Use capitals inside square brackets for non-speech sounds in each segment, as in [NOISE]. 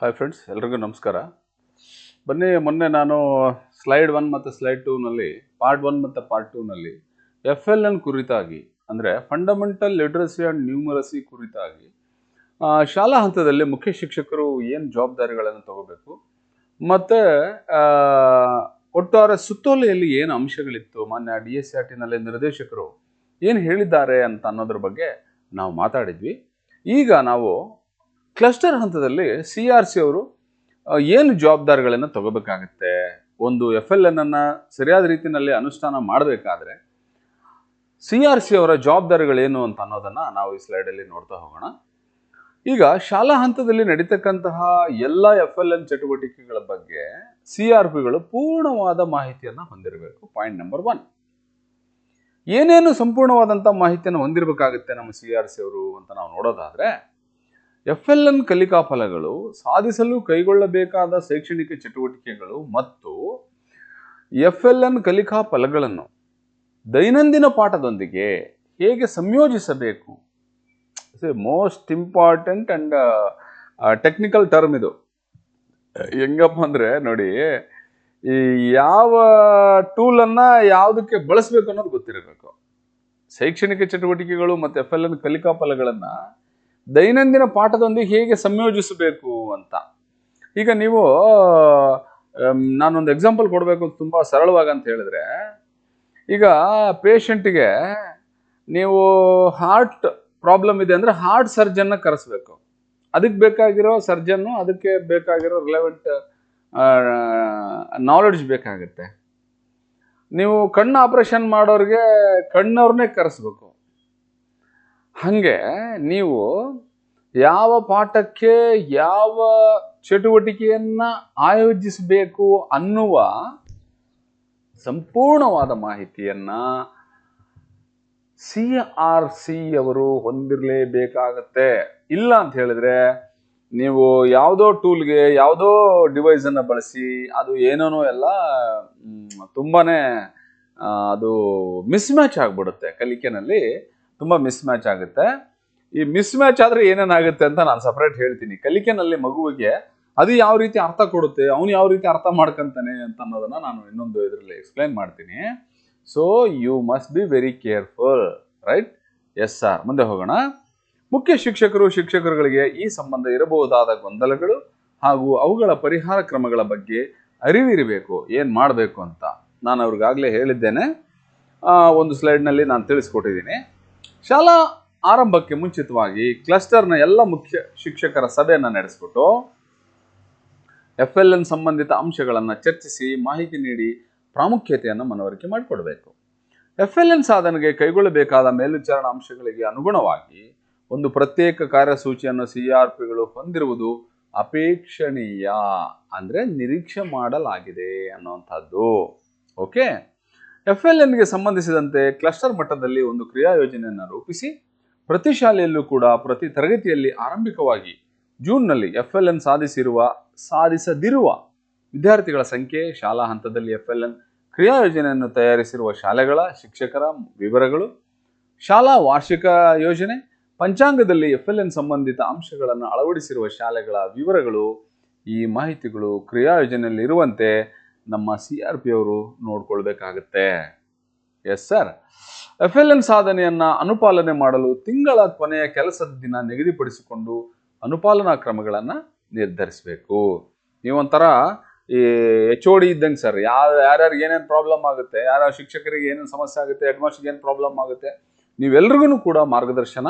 Hi friends ಎಲ್ರಿಗೂ ನಮಸ್ಕಾರ. ಬನ್ನಿ, ಮೊನ್ನೆ ನಾನು ಸ್ಲೈಡ್ ಒನ್ ಮತ್ತು ಸ್ಲೈಡ್ ಟೂನಲ್ಲಿ ಪಾರ್ಟ್ ಒನ್ ಮತ್ತು ಪಾರ್ಟ್ ಟೂನಲ್ಲಿ ಎಫ್ ಎಲ್ ಎನ್ ಕುರಿತಾಗಿ, ಅಂದರೆ ಫಂಡಮೆಂಟಲ್ ಲಿಟ್ರಸಿ ಆ್ಯಂಡ್ ನ್ಯೂಮರಸಿ ಕುರಿತಾಗಿ ಶಾಲಾ ಹಂತದಲ್ಲಿ ಮುಖ್ಯ ಶಿಕ್ಷಕರು ಏನು ಜವಾಬ್ದಾರಿಗಳನ್ನು ತಗೋಬೇಕು, ಮತ್ತು ಒಟ್ಟಾರೆ ಸುತ್ತೋಲೆಯಲ್ಲಿ ಏನು ಅಂಶಗಳಿತ್ತು, ಮಾನ್ಯ ಡಿ ಎಸ್ ಆರ್ ಟಿನಲ್ಲಿ ನಿರ್ದೇಶಕರು ಏನು ಹೇಳಿದ್ದಾರೆ ಅಂತ ಅನ್ನೋದ್ರ ಬಗ್ಗೆ ನಾವು ಮಾತಾಡಿದ್ವಿ. ಈಗ ನಾವು ಕ್ಲಸ್ಟರ್ ಹಂತದಲ್ಲಿ ಸಿ ಆರ್ ಸಿ ಅವರು ಏನು ಜವಾಬ್ದಾರಿಗಳನ್ನು ತಗೋಬೇಕಾಗತ್ತೆ? ಒಂದು ಎಫ್ ಎಲ್ ಎನ್ ಅನ್ನು ಸರಿಯಾದ ರೀತಿಯಲ್ಲಿ ಅನುಷ್ಠಾನ ಮಾಡಬೇಕಾದ್ರೆ ಸಿ ಆರ್ ಸಿ ಅವರ ಜವಾಬ್ದಾರಿಗಳೇನು ಅಂತ ಅನ್ನೋದನ್ನು ನಾವು ಈ ಸ್ಲೈಡಲ್ಲಿ ನೋಡ್ತಾ ಹೋಗೋಣ. ಈಗ ಶಾಲಾ ಹಂತದಲ್ಲಿ ನಡೀತಕ್ಕಂತಹ ಎಲ್ಲ ಎಫ್ ಎಲ್ ಎನ್ ಚಟುವಟಿಕೆಗಳ ಬಗ್ಗೆ ಸಿ ಆರ್ ಪಿಗಳು ಪೂರ್ಣವಾದ ಮಾಹಿತಿಯನ್ನು ಹೊಂದಿರಬೇಕು. ಪಾಯಿಂಟ್ ನಂಬರ್ ಒನ್ ಏನೇನು ಸಂಪೂರ್ಣವಾದಂಥ ಮಾಹಿತಿಯನ್ನು ಹೊಂದಿರಬೇಕಾಗುತ್ತೆ ನಮ್ಮ ಸಿ ಆರ್ ಸಿ ಅವರು ಅಂತ ನಾವು ನೋಡೋದಾದ್ರೆ ಎಫ್ ಎಲ್ ಎನ್ ಕಲಿಕಾ ಫಲಗಳು ಸಾಧಿಸಲು ಕೈಗೊಳ್ಳಬೇಕಾದ ಶೈಕ್ಷಣಿಕ ಚಟುವಟಿಕೆಗಳು ಮತ್ತು ಎಫ್ ಎಲ್ ಎನ್ ಕಲಿಕಾ ಫಲಗಳನ್ನು ದೈನಂದಿನ ಪಾಠದೊಂದಿಗೆ ಹೇಗೆ ಸಂಯೋಜಿಸಬೇಕು? Most important and technical term ಇದು. ಹೆಂಗಪ್ಪ ಅಂದರೆ ನೋಡಿ, ಈ ಯಾವ ಟೂಲನ್ನು ಯಾವುದಕ್ಕೆ ಬಳಸಬೇಕು ಅನ್ನೋದು ಗೊತ್ತಿರಬೇಕು. ಶೈಕ್ಷಣಿಕ ಚಟುವಟಿಕೆಗಳು ಮತ್ತು ಎಫ್ ಎಲ್ ಎನ್ ಕಲಿಕಾ ಫಲಗಳನ್ನ ದೈನಂದಿನ ಪಾಠದೊಂದಿಗೆ ಹೇಗೆ ಸಂಯೋಜಿಸಬೇಕು ಅಂತ. ಈಗ ನೀವು ನಾನೊಂದು ಎಕ್ಸಾಂಪಲ್ ಕೊಡಬೇಕು ತುಂಬ ಸರಳವಾಗಿ ಅಂತ ಹೇಳಿದ್ರೆ, ಈಗ ಪೇಷಂಟ್ಗೆ ನೀವು ಹಾರ್ಟ್ ಪ್ರಾಬ್ಲಮ್ ಇದೆ ಅಂದರೆ ಹಾರ್ಟ್ ಸರ್ಜನ್ನ ಕರೆಸಬೇಕು. ಅದಕ್ಕೆ ಬೇಕಾಗಿರೋ ಸರ್ಜನ್ನು ಅದಕ್ಕೆ ಬೇಕಾಗಿರೋ ರಿಲೆವೆಂಟ್ ನಾಲೆಡ್ಜ್ ಬೇಕಾಗುತ್ತೆ. ನೀವು ಕಣ್ಣು ಆಪರೇಷನ್ ಮಾಡೋರಿಗೆ ಕಣ್ಣವ್ರನ್ನೇ ಕರೆಸ್ಬೇಕು. ಹಾಗೆ ನೀವು ಯಾವ ಪಾಠಕ್ಕೆ ಯಾವ ಚಟುವಟಿಕೆಯನ್ನು ಆಯೋಜಿಸಬೇಕು ಅನ್ನುವ ಸಂಪೂರ್ಣವಾದ ಮಾಹಿತಿಯನ್ನ ಸಿ ಆರ್ ಸಿ ಅವರು ಹೊಂದಿರಲೇಬೇಕಾಗತ್ತೆ. ಇಲ್ಲ ಅಂತ ಹೇಳಿದ್ರೆ ನೀವು ಯಾವುದೋ ಟೂಲ್ಗೆ ಯಾವುದೋ ಡಿವೈಸ್ ಅನ್ನ ಬಳಸಿ ಅದು ಏನೇನೋ ಎಲ್ಲ ತುಂಬಾ ಅದು ಮಿಸ್ಮ್ಯಾಚ್ ಆಗ್ಬಿಡುತ್ತೆ ಕಲಿಕೆನಲ್ಲಿ. ತುಂಬಾ ಮಿಸ್ ಮ್ಯಾಚ್ ಆಗುತ್ತೆ. ಈ ಮಿಸ್ ಮ್ಯಾಚ್ ಆದ್ರೆ ಏನೇನಾಗುತ್ತೆ ಅಂತ ನಾನು ಸಪ್ರೇಟ್ ಹೇಳ್ತೀನಿ. ಕಲಿಕೆನಲ್ಲಿ ಮಗುವಿಗೆ ಅದು ಯಾವ ರೀತಿ ಅರ್ಥ ಕೊಡುತ್ತೆ, ಅವನು ಯಾವ ರೀತಿ ಅರ್ಥ ಮಾಡ್ಕೊಂತಾನೆ ಅಂತ ಅನ್ನೋದನ್ನ ನಾನು ಇನ್ನೊಂದು ಇದರಲ್ಲಿ ಎಕ್ಸ್ಪ್ಲೈನ್ ಮಾಡ್ತೀನಿ. So you must be very careful right yes sir ಮುಂದೆ ಹೋಗೋಣ. ಮುಖ್ಯ ಶಿಕ್ಷಕರು, ಶಿಕ್ಷಕರುಗಳಿಗೆ ಈ ಸಂಬಂಧ ಇರಬಹುದಾದ ಗೊಂದಲಗಳು ಹಾಗೂ ಅವುಗಳ ಪರಿಹಾರ ಕ್ರಮಗಳ ಬಗ್ಗೆ ಅರಿವಿರಬೇಕು. ಏನು ಮಾಡಬೇಕು ಅಂತ ನಾನು ಅವ್ರಿಗಾಗಲೇ ಹೇಳಿದ್ದೇನೆ. ಒಂದು ಸ್ಲೈಡ್ನಲ್ಲಿ ನಾನು ತಿಳಿಸ್ಕೊಟ್ಟಿದ್ದೀನಿ. ಶಾಲಾ ಆರಂಭಕ್ಕೆ ಮುಂಚಿತವಾಗಿ ಕ್ಲಸ್ಟರ್ನ ಎಲ್ಲ ಮುಖ್ಯ ಶಿಕ್ಷಕರ ಸಭೆಯನ್ನು ನಡೆಸಿಬಿಟ್ಟು ಎಫ್ ಎಲ್ ಎನ್ ಸಂಬಂಧಿತ ಅಂಶಗಳನ್ನು ಚರ್ಚಿಸಿ, ಮಾಹಿತಿ ನೀಡಿ, ಪ್ರಾಮುಖ್ಯತೆಯನ್ನು ಮನವರಿಕೆ ಮಾಡಿಕೊಡಬೇಕು. ಎಫ್ ಎಲ್ ಎನ್ ಸಾಧನೆಗೆ ಕೈಗೊಳ್ಳಬೇಕಾದ ಮೇಲ್ವಿಚಾರಣಾ ಅಂಶಗಳಿಗೆ ಅನುಗುಣವಾಗಿ ಒಂದು ಪ್ರತ್ಯೇಕ ಕಾರ್ಯಸೂಚಿಯನ್ನು ಸಿ ಆರ್ ಪಿಗಳು ಹೊಂದಿರುವುದು ಅಪೇಕ್ಷಣೀಯ, ಅಂದರೆ ನಿರೀಕ್ಷೆ ಮಾಡಲಾಗಿದೆ ಅನ್ನುವಂಥದ್ದು. ಓಕೆ? ಎಫ್ ಎಲ್ ಎನ್ಗೆ ಸಂಬಂಧಿಸಿದಂತೆ ಕ್ಲಸ್ಟರ್ ಮಟ್ಟದಲ್ಲಿ ಒಂದು ಕ್ರಿಯಾ ಯೋಜನೆಯನ್ನು ರೂಪಿಸಿ, ಪ್ರತಿ ಶಾಲೆಯಲ್ಲೂ ಕೂಡ ಪ್ರತಿ ತರಗತಿಯಲ್ಲಿ ಆರಂಭಿಕವಾಗಿ ಜೂನ್ನಲ್ಲಿ ಎಫ್ ಎಲ್ ಎನ್ ಸಾಧಿಸಿರುವ, ಸಾಧಿಸದಿರುವ ವಿದ್ಯಾರ್ಥಿಗಳ ಸಂಖ್ಯೆ, ಶಾಲಾ ಹಂತದಲ್ಲಿ ಎಫ್ ಎಲ್ ಎನ್ ಕ್ರಿಯಾ ಯೋಜನೆಯನ್ನು ತಯಾರಿಸಿರುವ ಶಾಲೆಗಳ ಶಿಕ್ಷಕರ ವಿವರಗಳು, ಶಾಲಾ ವಾರ್ಷಿಕ ಯೋಜನೆ, ಪಂಚಾಂಗದಲ್ಲಿ ಎಫ್ ಎಲ್ ಎನ್ ಸಂಬಂಧಿತ ಅಂಶಗಳನ್ನು ಅಳವಡಿಸಿರುವ ಶಾಲೆಗಳ ವಿವರಗಳು, ಈ ಮಾಹಿತಿಗಳು ಕ್ರಿಯಾ ಯೋಜನೆಯಲ್ಲಿ ಇರುವಂತೆ ನಮ್ಮ ಸಿ ಆರ್ ಪಿ ಅವರು ನೋಡ್ಕೊಳ್ಬೇಕಾಗತ್ತೆ. Yes sir F L N ಸಾಧನೆಯನ್ನು ಅನುಪಾಲನೆ ಮಾಡಲು ತಿಂಗಳ ಕೊನೆಯ ಕೆಲಸದ ದಿನ ನಿಗದಿಪಡಿಸಿಕೊಂಡು ಅನುಪಾಲನಾ ಕ್ರಮಗಳನ್ನು ನಿರ್ಧರಿಸಬೇಕು. ನೀವೊಂಥರ ಈ ಎಚ್ ಡಿ ಇದ್ದಂಗೆ ಸರ್ ಯಾರು, ಯಾರ್ಯಾರಿಗೆ ಏನೇನು ಪ್ರಾಬ್ಲಮ್ ಆಗುತ್ತೆ ಯಾರ್ಯಾವ ಶಿಕ್ಷಕರಿಗೆ ಏನೇನು ಸಮಸ್ಯೆ ಆಗುತ್ತೆ ಹೆಡ್ ಮಾಸ್ಟರ್ಗೆ ಏನು ಪ್ರಾಬ್ಲಮ್ ಆಗುತ್ತೆ, ನೀವೆಲ್ರಿಗೂ ಕೂಡ ಮಾರ್ಗದರ್ಶನ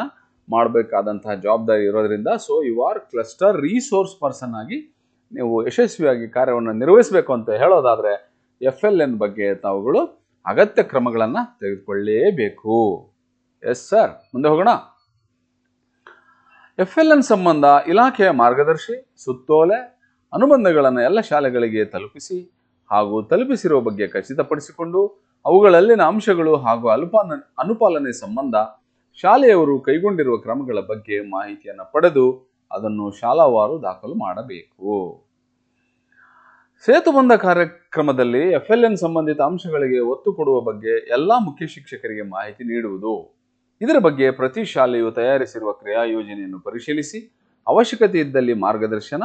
ಮಾಡಬೇಕಾದಂತಹ ಜವಾಬ್ದಾರಿ ಇರೋದ್ರಿಂದ so you are cluster resource person ಆಗಿ ನೀವು ಯಶಸ್ವಿಯಾಗಿ ಕಾರ್ಯವನ್ನು ನಿರ್ವಹಿಸಬೇಕು ಅಂತ ಹೇಳೋದಾದರೆ ಎಫ್ ಎಲ್ ಎನ್ ಬಗ್ಗೆ ತಾವುಗಳು ಅಗತ್ಯ ಕ್ರಮಗಳನ್ನು ತೆಗೆದುಕೊಳ್ಳಲೇಬೇಕು ಎಸ್ ಸರ್ ಮುಂದೆ ಹೋಗೋಣ. ಎಫ್ ಎಲ್ ಎನ್ ಸಂಬಂಧ ಇಲಾಖೆಯ ಮಾರ್ಗದರ್ಶಿ, ಸುತ್ತೋಲೆ, ಅನುಬಂಧಗಳನ್ನು ಎಲ್ಲ ಶಾಲೆಗಳಿಗೆ ತಲುಪಿಸಿ ಹಾಗೂ ತಲುಪಿಸಿರುವ ಬಗ್ಗೆ ಖಚಿತಪಡಿಸಿಕೊಂಡು ಅವುಗಳಲ್ಲಿನ ಅಂಶಗಳು ಹಾಗೂ ಅನುಪಾನ, ಅನುಪಾಲನೆ ಸಂಬಂಧ ಶಾಲೆಯವರು ಕೈಗೊಂಡಿರುವ ಕ್ರಮಗಳ ಬಗ್ಗೆ ಮಾಹಿತಿಯನ್ನು ಪಡೆದು ಅದನ್ನು ಶಾಲಾವಾರು ದಾಖಲು ಮಾಡಬೇಕು. ಸೇತುಬಂಧ ಕಾರ್ಯಕ್ರಮದಲ್ಲಿ ಎಫ್ ಎಲ್ ಎನ್ ಸಂಬಂಧಿತ ಅಂಶಗಳಿಗೆ ಒತ್ತು ಕೊಡುವ ಬಗ್ಗೆ ಎಲ್ಲ ಮುಖ್ಯ ಶಿಕ್ಷಕರಿಗೆ ಮಾಹಿತಿ ನೀಡುವುದು. ಇದರ ಬಗ್ಗೆ ಪ್ರತಿ ಶಾಲೆಯು ತಯಾರಿಸಿರುವ ಕ್ರಿಯಾ ಯೋಜನೆಯನ್ನು ಪರಿಶೀಲಿಸಿ ಅವಶ್ಯಕತೆ ಇದ್ದಲ್ಲಿ ಮಾರ್ಗದರ್ಶನ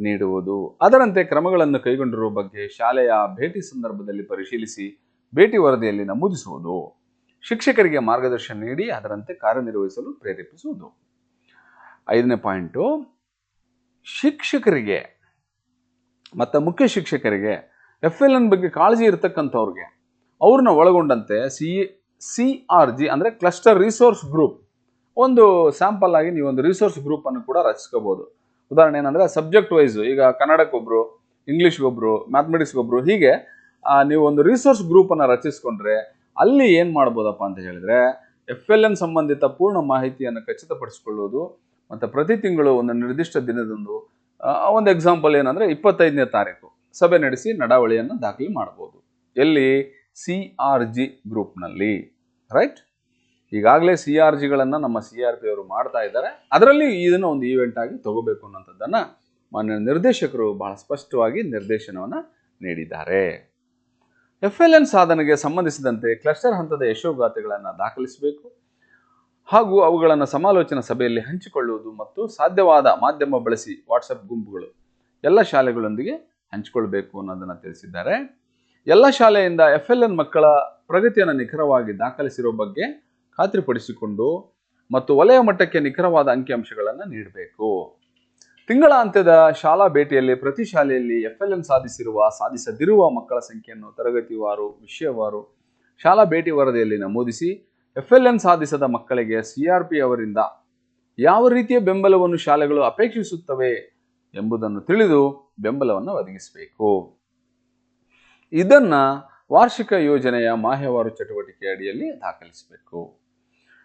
ನೀಡುವುದು. ಅದರಂತೆ ಕ್ರಮಗಳನ್ನು ಕೈಗೊಂಡಿರುವ ಬಗ್ಗೆ ಶಾಲೆಯ ಭೇಟಿ ಸಂದರ್ಭದಲ್ಲಿ ಪರಿಶೀಲಿಸಿ ಭೇಟಿ ವರದಿಯಲ್ಲಿ ನಮೂದಿಸುವುದು. ಶಿಕ್ಷಕರಿಗೆ ಮಾರ್ಗದರ್ಶನ ನೀಡಿ ಅದರಂತೆ ಕಾರ್ಯನಿರ್ವಹಿಸಲು ಪ್ರೇರೇಪಿಸುವುದು. ಐದನೇ ಪಾಯಿಂಟು, ಶಿಕ್ಷಕರಿಗೆ, ಮತ್ತು ಮುಖ್ಯ ಶಿಕ್ಷಕರಿಗೆ ಎಫ್ ಎಲ್ ಎನ್ ಬಗ್ಗೆ ಕಾಳಜಿ ಇರತಕ್ಕಂಥವ್ರಿಗೆ, ಅವ್ರನ್ನ ಒಳಗೊಂಡಂತೆ ಸಿ ಸಿ ಆರ್ ಜಿ ಅಂದರೆ ಕ್ಲಸ್ಟರ್ ರಿಸೋರ್ಸ್ ಗ್ರೂಪ್ ಒಂದು ಸ್ಯಾಂಪಲ್ ಆಗಿ ನೀವು ಒಂದು ರಿಸೋರ್ಸ್ ಗ್ರೂಪನ್ನು ಕೂಡ ರಚಿಸ್ಕೋಬೋದು. ಉದಾಹರಣೆ ಏನಂದರೆ ಸಬ್ಜೆಕ್ಟ್ ವೈಸು ಈಗ ಕನ್ನಡಕ್ಕೊಬ್ರು ಇಂಗ್ಲೀಷ್ಗೊಬ್ರು ಮ್ಯಾಥಮೆಟಿಕ್ಸ್ಗೊಬ್ರು ಹೀಗೆ ನೀವು ಒಂದು ರಿಸೋರ್ಸ್ ಗ್ರೂಪನ್ನು ರಚಿಸ್ಕೊಂಡ್ರೆ, ಅಲ್ಲಿ ಏನು ಮಾಡ್ಬೋದಪ್ಪ ಅಂತ ಹೇಳಿದ್ರೆ ಎಫ್ ಎಲ್ ಎನ್ ಸಂಬಂಧಿತ ಪೂರ್ಣ ಮಾಹಿತಿಯನ್ನು ಖಚಿತಪಡಿಸಿಕೊಳ್ಳುವುದು ಮತ್ತೆ ಪ್ರತಿ ತಿಂಗಳು ಒಂದು ನಿರ್ದಿಷ್ಟ ದಿನದಂದು ಒಂದು ಎಕ್ಸಾಂಪಲ್ ಏನಂದರೆ ಇಪ್ಪತ್ತೈದನೇ ತಾರೀಕು ಸಭೆ ನಡೆಸಿ ನಡಾವಳಿಯನ್ನು ದಾಖಲೆ ಮಾಡ್ಬೋದು ಎಲ್ಲಿ? ಸಿ ಆರ್ ಜಿ ಗ್ರೂಪ್ನಲ್ಲಿ ರೈಟ್ ಈಗಾಗಲೇ ಸಿ ಆರ್ ಜಿಗಳನ್ನು ನಮ್ಮ ಸಿ ಆರ್ ಪಿ ಅವರು ಮಾಡ್ತಾ ಇದ್ದಾರೆ. ಅದರಲ್ಲಿ ಇದನ್ನು ಒಂದು ಈವೆಂಟ್ ಆಗಿ ತಗೋಬೇಕು ಅನ್ನೋಂಥದ್ದನ್ನು ಮಾನ್ಯ ನಿರ್ದೇಶಕರು ಬಹಳ ಸ್ಪಷ್ಟವಾಗಿ ನಿರ್ದೇಶನವನ್ನು ನೀಡಿದ್ದಾರೆ. ಎಫ್ ಎಲ್ ಎನ್ ಸಾಧನೆಗೆ ಸಂಬಂಧಿಸಿದಂತೆ ಕ್ಲಸ್ಟರ್ ಹಂತದ ಯಶೋಗಾಥೆಗಳನ್ನು ದಾಖಲಿಸಬೇಕು. ಹಾಗೂ ಅವುಗಳನ್ನು ಸಮಾಲೋಚನಾ ಸಭೆಯಲ್ಲಿ ಹಂಚಿಕೊಳ್ಳುವುದು ಮತ್ತು ಸಾಧ್ಯವಾದ ಮಾಧ್ಯಮ ಬಳಸಿ ವಾಟ್ಸಪ್ ಗುಂಪುಗಳು ಎಲ್ಲ ಶಾಲೆಗಳೊಂದಿಗೆ ಹಂಚಿಕೊಳ್ಳಬೇಕು ಅನ್ನೋದನ್ನು ತಿಳಿಸಿದ್ದಾರೆ. ಎಲ್ಲ ಶಾಲೆಯಿಂದ ಎಫ್ ಎಲ್ ಎನ್ ಮಕ್ಕಳ ಪ್ರಗತಿಯನ್ನು ನಿಖರವಾಗಿ ದಾಖಲಿಸಿರೋ ಬಗ್ಗೆ ಖಾತ್ರಿಪಡಿಸಿಕೊಂಡು ಮತ್ತು ವಲಯ ಮಟ್ಟಕ್ಕೆ ನಿಖರವಾದ ಅಂಕಿಅಂಶಗಳನ್ನು ನೀಡಬೇಕು. ತಿಂಗಳ ಅಂತ್ಯದ ಶಾಲಾ ಭೇಟಿಯಲ್ಲಿ ಪ್ರತಿ ಶಾಲೆಯಲ್ಲಿ ಎಫ್ ಎಲ್ ಎನ್ ಸಾಧಿಸಿರುವ, ಸಾಧಿಸದಿರುವ ಮಕ್ಕಳ ಸಂಖ್ಯೆಯನ್ನು ತರಗತಿವಾರು, ವಿಷಯವಾರು ಶಾಲಾ ಭೇಟಿ ವರದಿಯಲ್ಲಿ ನಮೂದಿಸಿ ಎಫ್ ಎಲ್ ಎನ್ ಸಾಧಿಸದ ಮಕ್ಕಳಿಗೆ ಸಿ ಆರ್ ಪಿ ಅವರಿಂದ ಯಾವ ರೀತಿಯ ಬೆಂಬಲವನ್ನು ಶಾಲೆಗಳು ಅಪೇಕ್ಷಿಸುತ್ತವೆ ಎಂಬುದನ್ನು ತಿಳಿದು ಬೆಂಬಲವನ್ನು ಒದಗಿಸಬೇಕು. ಇದನ್ನು ವಾರ್ಷಿಕ ಯೋಜನೆಯ ಮಾಹ್ಯವಾರು ಚಟುವಟಿಕೆ ಅಡಿಯಲ್ಲಿ ದಾಖಲಿಸಬೇಕು.